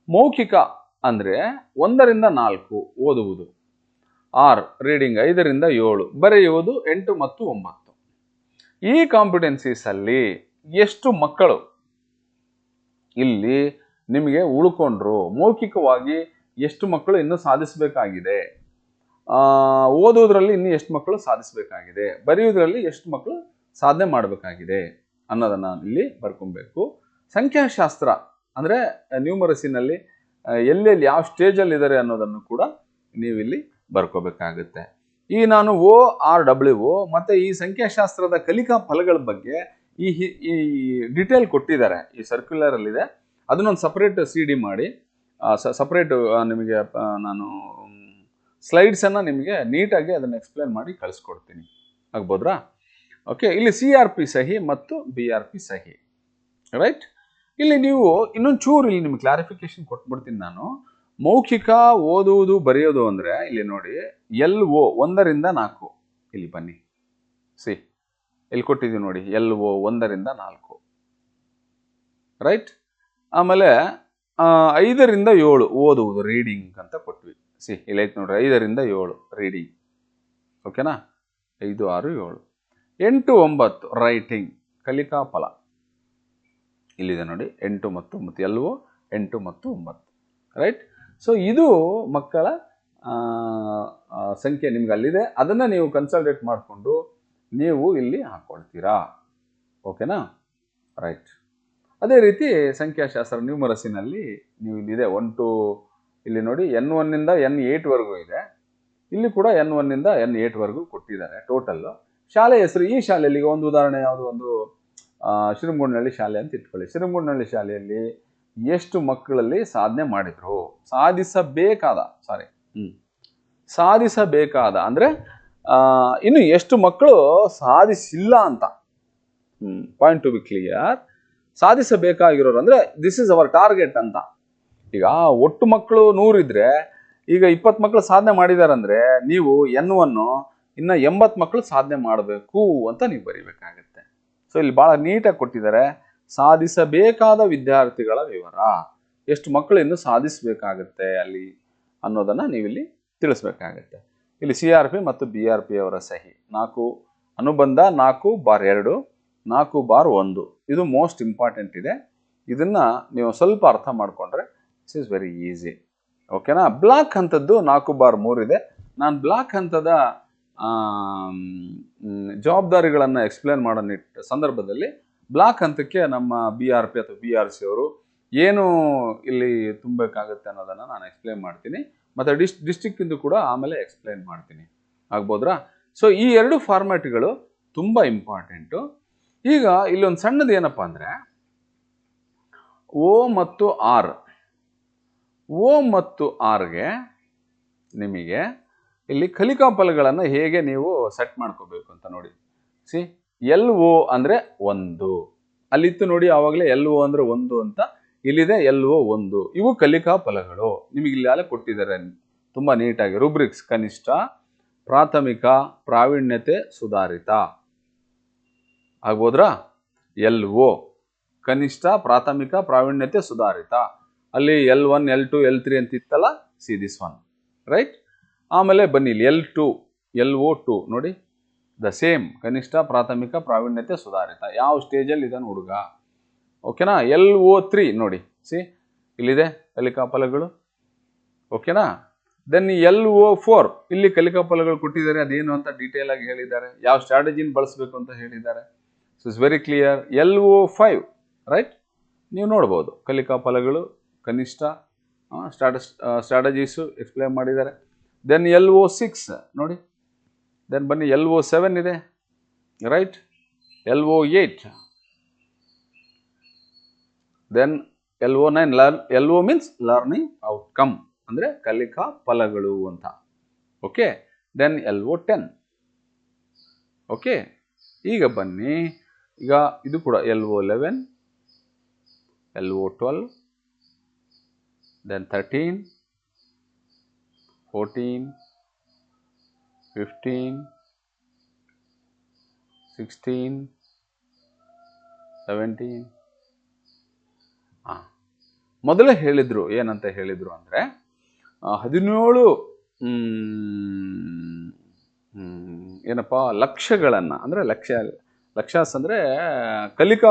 ಮೌಖಿಕ ಅಂದ್ರೆ ಒಂದರಿಂದ ನಾಲ್ಕು ಓದುವುದು. ಆರ್ ರೀಡಿಂಗ್ ಐದರಿಂದ ಏಳು, ಬರೆಯುವುದು ಎಂಟು ಮತ್ತು ಒಂಬತ್ತು. ಈ ಕಾಂಪಿಟೆನ್ಸೀಸ್ ಅಲ್ಲಿ ಎಷ್ಟು ಮಕ್ಕಳು? ಇಲ್ಲಿ ನಿಮಗೆ ಉಳ್ಕೊಂಡ್ರು, ಮೌಖಿಕವಾಗಿ ಎಷ್ಟು ಮಕ್ಕಳು ಇನ್ನೂ ಸಾಧಿಸಬೇಕಾಗಿದೆ? ಓದುವುದರಲ್ಲಿ ಇನ್ನು ಎಷ್ಟು ಮಕ್ಕಳು ಸಾಧಿಸಬೇಕಾಗಿದೆ? ಬರೆಯುವುದರಲ್ಲಿ ಎಷ್ಟು ಮಕ್ಕಳು ಸಾಧನೆ ಮಾಡಬೇಕಾಗಿದೆ? ಅನ್ನೋದನ್ನ ಇಲ್ಲಿ ಬರ್ಕೊಬೇಕು. ಸಂಖ್ಯಾಶಾಸ್ತ್ರ, ಅಂದ್ರೆ ನ್ಯೂಮರಸಿನಲ್ಲಿ ಎಲ್ಲೆಲ್ಲಿ ಯಾವ ಸ್ಟೇಜಲ್ಲಿ ಇದ್ದಾರೆ ಅನ್ನೋದನ್ನು ಕೂಡ ನೀವಿಲ್ಲಿ ಬರ್ಕೋಬೇಕಾಗುತ್ತೆ. ಈ ನಾನು ಓ ಆರ್, ಡಬ್ಲ್ಯೂ ಓ ಮತ್ತೆ ಈ ಸಂಖ್ಯಾಶಾಸ್ತ್ರದ ಕಲಿಕಾ ಫಲಗಳ ಬಗ್ಗೆ ಈ ಹಿ- ಈ ಡಿಟೇಲ್ ಕೊಟ್ಟಿದ್ದಾರೆ. ಈ ಸರ್ಕ್ಯುಲರಲ್ಲಿದೆ ಅದನ್ನೊಂದು ಸಪ್ರೇಟ್ ಸಿ ಡಿ ಮಾಡಿ ಸಪರೇಟ್ ನಿಮಗೆ ನಾನು ಸ್ಲೈಡ್ಸ್ ಅನ್ನ ನಿಮಗೆ ನೀಟಾಗಿ ಅದನ್ನು ಎಕ್ಸ್ಪ್ಲೇನ್ ಮಾಡಿ ಕಳಿಸ್ಕೊಡ್ತೀನಿ. ಆಗ್ಬೋದ್ರಾ? ಓಕೆ ಇಲ್ಲಿ ಸಿ ಆರ್ ಪಿ ಸಹಿ ಮತ್ತು ಬಿ ಆರ್ ಪಿ ಸಹಿ. ರೈಟ್ ಇಲ್ಲಿ ನೀವು ಇನ್ನೊಂದು ಚೂರು ಇಲ್ಲಿ ನಿಮ್ಗೆ ಕ್ಲಾರಿಫಿಕೇಶನ್ ಕೊಟ್ಬಿಡ್ತೀನಿ ನಾನು. ಮೌಖಿಕ ಓದುವುದು ಬರೆಯೋದು ಅಂದರೆ ಇಲ್ಲಿ ನೋಡಿ ಎಲ್ ಓ, ಒಂದರಿಂದ ನಾಲ್ಕು. ಇಲ್ಲಿ ಬನ್ನಿ. ಸಿ ಇಲ್ಲಿ ಕೊಟ್ಟಿದ್ದೀವಿ ನೋಡಿ, ಎಲ್ ಓ, ಒಂದರಿಂದ ನಾಲ್ಕು. ರೈಟ್? ಆಮೇಲೆ ಐದರಿಂದ ಏಳು ಓದುವುದು, ರೀಡಿಂಗ್ ಅಂತ ಕೊಟ್ವಿ. ಸಿ, ಇಲ್ಲಿ ಐತೆ ನೋಡ್ರಿ, ಐದರಿಂದ ಏಳು, ರೀಡಿಂಗ್. ಓಕೆನಾ? ಐದು, ಆರು, ಏಳು. ಎಂಟು, ಒಂಬತ್ತು, ರೈಟಿಂಗ್ ಕಲಿಕಾ ಫಲ ಇಲ್ಲಿದೆ ನೋಡಿ, ಎಂಟು ಮತ್ತು ಒಂಬತ್ತು ಎಲ್ವೋ ಎಂಟು ಮತ್ತು ಒಂಬತ್ತು. ರೈಟ್? ಸೊ ಇದು ಮಕ್ಕಳ ಸಂಖ್ಯೆ ನಿಮ್ಗೆ ಅಲ್ಲಿದೆ ಅದನ್ನು ನೀವು ಕನ್ಸಲ್ಟೇಟ್ ಮಾಡಿಕೊಂಡು ನೀವು ಇಲ್ಲಿ ಹಾಕ್ಕೊಳ್ತೀರಾ ಓಕೆನಾ ರೈಟ್ ಅದೇ ರೀತಿ ಸಂಖ್ಯಾಶಾಸ್ತ್ರ ನ್ಯೂಮರಸಿನಲ್ಲಿ ನೀವು ಇಲ್ಲಿದೆ. ಒನ್ ಟು ಇಲ್ಲಿ ನೋಡಿ ಎನ್ ಒನ್ನಿಂದ ಎನ್ ಏಟ್ವರೆಗೂ ಇದೆ. ಇಲ್ಲಿ ಕೂಡ ಎನ್ ಒನ್ನಿಂದ ಎನ್ ಏಟ್ವರೆಗೂ ಕೊಟ್ಟಿದ್ದಾರೆ ಟೋಟಲ್ಲು ಶಾಲೆ ಹೆಸರು ಈ ಶಾಲೆಯಲ್ಲಿ ಒಂದು ಉದಾಹರಣೆ ಯಾವುದು? ಒಂದು ಆ, ಶಾಲೆ ಅಂತ ಇಟ್ಕೊಳ್ಳಿ. ಶಿರಮೂಡಿನಹಳ್ಳಿ ಶಾಲೆಯಲ್ಲಿ ಎಷ್ಟು ಮಕ್ಕಳಲ್ಲಿ ಸಾಧನೆ ಮಾಡಿದ್ರು? ಸಾಧಿಸಬೇಕಾದ ಸಾರಿ ಹ್ಮ್. ಸಾಧಿಸಬೇಕಾದ ಅಂದ್ರೆ ಇನ್ನು ಎಷ್ಟು ಮಕ್ಕಳು ಸಾಧಿಸಿಲ್ಲ ಅಂತ. Hmm point to be clear ಸಾಧಿಸಬೇಕಾಗಿರೋರು ಅಂದ್ರೆ ದಿಸ್ ಇಸ್ ಅವರ್ ಟಾರ್ಗೆಟ್ ಅಂತ. ಈಗ ಒಟ್ಟು ಮಕ್ಕಳು ನೂರಿದ್ರೆ ಈಗ ಇಪ್ಪತ್ತು ಮಕ್ಕಳು ಸಾಧನೆ ಮಾಡಿದಾರಂದ್ರೆ ನೀವು ಎನ್ ಒನ್ನು ಇನ್ನ ಎಂಬತ್ತು ಮಕ್ಕಳು ಸಾಧನೆ ಮಾಡಬೇಕು ಅಂತ ನೀವು ಬರಿಬೇಕಾಗತ್ತೆ. ಸೊ ಇಲ್ಲಿ ಬಹಳ ನೀಟಾಗಿ ಕೊಟ್ಟಿದ್ದಾರೆ. ಸಾಧಿಸಬೇಕಾದ ವಿದ್ಯಾರ್ಥಿಗಳ ವಿವರ. ಎಷ್ಟು ಮಕ್ಕಳು ಇನ್ನು ಸಾಧಿಸಬೇಕಾಗತ್ತೆ ಅಲ್ಲಿ ಅನ್ನೋದನ್ನ ನೀವಿಲ್ಲಿ ತಿಳಿಸ್ಬೇಕಾಗತ್ತೆ. ಇಲ್ಲಿ ಸಿ ಆರ್ ಪಿ ಮತ್ತು ಬಿ ಆರ್ ಪಿ ಅವರ ಸಹಿ. ನಾಲ್ಕು ಅನುಬಂಧ, ನಾಲ್ಕು ಬಾರ್ ಎರಡು, ನಾಲ್ಕು ಬಾರ್ ಒಂದು. ಇದು ಮೋಸ್ಟ್ ಇಂಪಾರ್ಟೆಂಟ್ ಇದೆ. ಇದನ್ನ ನೀವು ಸ್ವಲ್ಪ ಅರ್ಥ ಮಾಡಿಕೊಂಡ್ರೆ ಇಟ್ಸ್ ಈಸ್ ವೆರಿ ಈಸಿ ಓಕೆನಾ? ಬ್ಲಾಕ್ ಹಂತದ್ದು ನಾಲ್ಕು ಬಾರ್ ಮೂರಿದೆ ನಾನು ಬ್ಲಾಕ್ ಹಂತದ ಜವಾಬ್ದಾರಿಗಳನ್ನು ಎಕ್ಸ್ಪ್ಲೇನ್ ಮಾಡೋ ನಿಟ್ಟ ಸಂದರ್ಭದಲ್ಲಿ ಬ್ಲಾಕ್ ಹಂತಕ್ಕೆ ನಮ್ಮ ಬಿ ಆರ್ ಪಿ ಅಥವಾ ಬಿ ಆರ್ ಸಿ ಅವರು ಏನು ಇಲ್ಲಿ ತುಂಬಬೇಕಾಗುತ್ತೆ ಅನ್ನೋದನ್ನು ನಾನು ಎಕ್ಸ್ಪ್ಲೇನ್ ಮಾಡ್ತೀನಿ. ಮತ್ತು ಡಿಸ್ ಡಿಸ್ಟಿಕ್ಕಿಂದು ಕೂಡ ಆಮೇಲೆ ಎಕ್ಸ್ಪ್ಲೇನ್ ಮಾಡ್ತೀನಿ. ಆಗ್ಬೋದ್ರಾ? ಸೊ ಈ ಎರಡು ಫಾರ್ಮ್ಯಾಟ್ಗಳು ತುಂಬ ಇಂಪಾರ್ಟೆಂಟು ಈಗ ಇಲ್ಲೊಂದು ಸಣ್ಣದು ಏನಪ್ಪ ಅಂದರೆ ಓ ಮತ್ತು ಆರ್ ಓ ಮತ್ತು ಆರ್ಗೆ ನಿಮಗೆ ಇಲ್ಲಿ ಕಲಿಕಾ ಫಲಗಳನ್ನು ಹೇಗೆ ನೀವು ಸೆಟ್ ಮಾಡ್ಕೋಬೇಕು ಅಂತ ನೋಡಿ. ಸಿ ಎಲ್ ಓ ಅಂದರೆ ಒಂದು. ಅಲ್ಲಿತ್ತು ನೋಡಿ ಆವಾಗಲೇ ಎಲ್ ಓ ಅಂದರೆ ಒಂದು ಅಂತ. ಇಲ್ಲಿದೆ ಎಲ್ ಓ ಒಂದು. ಇವು ಕಲಿಕಾ ಫಲಗಳು. ನಿಮಗೆ ಇಲ್ಲಿ ಅಲ್ಲೇ ಕೊಟ್ಟಿದ್ದಾರೆ. ತುಂಬ ನೀಟಾಗಿ. ರುಬ್ರಿಕ್ಸ್ ಕನಿಷ್ಠ, ಪ್ರಾಥಮಿಕ, ಪ್ರಾವೀಣ್ಯತೆ ಸುಧಾರಿತ. ಆಗ್ಬೋದ್ರಾ? ಎಲ್ ಓ ಕನಿಷ್ಠ, ಪ್ರಾಥಮಿಕ, ಪ್ರಾವೀಣ್ಯತೆ ಸುಧಾರಿತ. ಅಲ್ಲಿ L one, L two, L three ಅಂತ ಇತ್ತಲ್ಲ ಸಿ ದಿಸ್ ಒನ್. ರೈಟ್? ಆಮೇಲೆ ಬನ್ನಿ ಇಲ್ಲಿ L two L O two. ನೋಡಿ. ದ ಸೇಮ್ ಕನಿಷ್ಠ ಪ್ರಾಥಮಿಕ ಪ್ರಾವೀಣ್ಯತೆ ಸುಧಾರಿತ. ಯಾವ ಸ್ಟೇಜಲ್ಲಿ ಇದನ್ನು ಹುಡುಗ? ಓಕೆನಾ? ಎಲ್ ಓ ತ್ರೀ ನೋಡಿ. ಸಿ, ಇಲ್ಲಿದೆ ಕಲಿಕಾ ಫಲಗಳು ಓಕೆನಾ ದೆನ್ ಎಲ್ ಓ ಫೋರ್ ಇಲ್ಲಿ ಕಲಿಕಾಪಲಗಳು ಕೊಟ್ಟಿದ್ದಾರೆ. ಅದೇನು ಅಂತ ಡೀಟೇಲ್ ಆಗಿ ಹೇಳಿದ್ದಾರೆ. ಯಾವ ಸ್ಟ್ರಾಟಜಿನ ಬಳಸಬೇಕು ಅಂತ ಹೇಳಿದ್ದಾರೆ. So it's very clear L O five right ನೀವು ನೋಡ್ಬೋದು. ಕಲಿಕಾಪಲಗಳು, ಕನಿಷ್ಠ ಸ್ಟ್ರಾಟ ಸ್ಟ್ರಾಟಜೀಸು ಎಕ್ಸ್ಪ್ಲೇನ್ ಮಾಡಿದ್ದಾರೆ. ದೆನ್ ಎಲ್ ಓ ಸಿಕ್ಸ್ ನೋಡಿ. ದೆನ್ ಬನ್ನಿ ಎಲ್ ಒ ಸೆವೆನ್ ಇದೆ right L O eight then L O nine learn L O means learning outcome ಅಂದರೆ ಕಲಿಕಾ ಫಲಗಳು ಅಂತ. Okay then L O ten okay ಈಗ ಬನ್ನಿ, ಈಗ ಇದು ಕೂಡ L O eleven L O twelve then thirteen fourteen fifteen sixteen seventeen ಹಾಂ ಮೊದಲೇ ಹೇಳಿದರು, ಏನಂತ ಹೇಳಿದರು ಅಂದರೆ ಹದಿನೇಳು ಏನಪ್ಪ ಲಕ್ಷ್ಯಗಳನ್ನು ಅಂದರೆ ಲಕ್ಷ್ಯ ಲಕ್ಷಾಸ್ ಅಂದರೆ, ಕಲಿಕಾ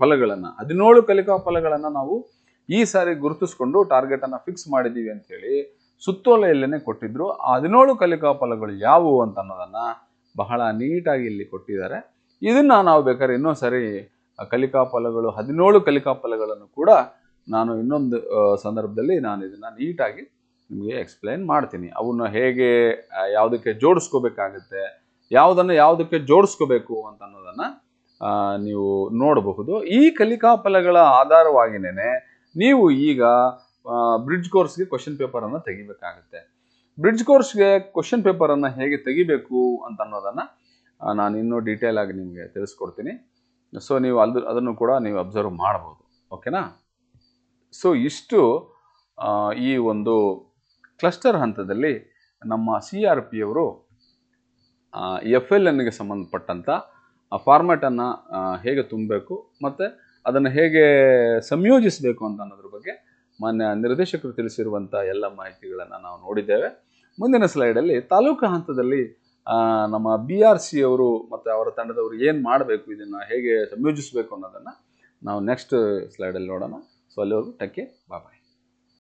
ಫಲಗಳನ್ನು, ಹದಿನೇಳು ಕಲಿಕಾ ಫಲಗಳನ್ನು ನಾವು ಈ ಸಾರಿ ಗುರುತಿಸ್ಕೊಂಡು ಟಾರ್ಗೆಟನ್ನು ಫಿಕ್ಸ್ ಮಾಡಿದ್ದೀವಿ ಅಂತೇಳಿ ಸುತ್ತೋಲೆಯಲ್ಲೇ ಕೊಟ್ಟಿದ್ರು. ಹದಿನೇಳು ಕಲಿಕಾಫಲಗಳು ಯಾವುವು ಅಂತ ಅನ್ನೋದನ್ನು ಬಹಳ ನೀಟಾಗಿ ಇಲ್ಲಿ ಕೊಟ್ಟಿದ್ದಾರೆ. ಇದನ್ನು ನಾವು ಬೇಕಾದ್ರೆ ಇನ್ನೊಂದು ಸರಿ ಕಲಿಕಾಫಲಗಳು ಕಲಿಕಾ ಫಲಗಳು ಹದಿನೇಳು ಕಲಿಕಾಫಲಗಳನ್ನು ಕೂಡ ನಾನು ಇನ್ನೊಂದು ಸಂದರ್ಭದಲ್ಲಿ ನಾನು ಇದನ್ನು ನೀಟಾಗಿ ನಿಮಗೆ ಎಕ್ಸ್ಪ್ಲೈನ್ ಮಾಡ್ತೀನಿ. ಅವನ್ನ ಹೇಗೆ ಯಾವುದಕ್ಕೆ ಜೋಡಿಸ್ಕೋಬೇಕಾಗುತ್ತೆ, ಯಾವುದನ್ನು ಯಾವುದಕ್ಕೆ ಜೋಡಿಸ್ಕೋಬೇಕು ಅಂತ ಅನ್ನೋದನ್ನು ನೀವು ನೋಡಬಹುದು. ಈ ಕಲಿಕಾಫಲಗಳ ಆಧಾರವಾಗಿನೇ ನೀವು ಈಗ ಬ್ರಿಡ್ಜ್ ಕೋರ್ಸ್ಗೆ ಕ್ವಶನ್ ಪೇಪರನ್ನು ತೆಗಿಬೇಕಾಗುತ್ತೆ. ಬ್ರಿಡ್ಜ್ ಕೋರ್ಸ್ಗೆ ಕ್ವಶನ್ ಪೇಪರನ್ನು ಹೇಗೆ ತೆಗಿಬೇಕು ಅಂತ ಅನ್ನೋದನ್ನು ನಾನು ಇನ್ನೂ ಡೀಟೇಲ್ ಆಗಿ ನಿಮಗೆ ತಿಳಿಸ್ಕೊಡ್ತೀನಿ. ಸೊ ನೀವು ಅಲ್ದು, ಅದನ್ನು ಕೂಡ ನೀವು ಅಬ್ಸರ್ವ್ ಮಾಡ್ಬೋದು. ಓಕೆನಾ ಸೊ ಇಷ್ಟು ಈ ಒಂದು ಕ್ಲಸ್ಟರ್ ಹಂತದಲ್ಲಿ ನಮ್ಮ ಸಿ ಆರ್ ಪಿ ಅವರು ಎಫ್ ಎಲ್ ಎನ್ಗೆ ಸಂಬಂಧಪಟ್ಟಂಥ ಫಾರ್ಮ್ಯಾಟನ್ನು ಹೇಗೆ ತುಂಬಬೇಕು ಮತ್ತು ಅದನ್ನು ಹೇಗೆ ಸಂಯೋಜಿಸಬೇಕು ಅಂತ ಅನ್ನೋದ್ರ ಬಗ್ಗೆ ಮಾನ್ಯ ನಿರ್ದೇಶಕರು ತಿಳಿಸಿರುವಂಥ ಎಲ್ಲ ಮಾಹಿತಿಗಳನ್ನು ನಾವು ನೋಡಿದ್ದೇವೆ. ಮುಂದಿನ ಸ್ಲೈಡಲ್ಲಿ ತಾಲೂಕು ಹಂತದಲ್ಲಿ ನಮ್ಮ ಬಿ ಆರ್ ಸಿ ಅವರು ಮತ್ತು ಅವರ ತಂಡದವರು ಏನು ಮಾಡಬೇಕು, ಇದನ್ನು ಹೇಗೆ ಸಂಯೋಜಿಸಬೇಕು ಅನ್ನೋದನ್ನು ನಾವು ನೆಕ್ಸ್ಟ್ ಸ್ಲೈಡಲ್ಲಿ ನೋಡೋಣ. ಸೊ ಅಲ್ಲಿವರೆಗೂ ಟಕ್ಕೆ ಬಾಯ್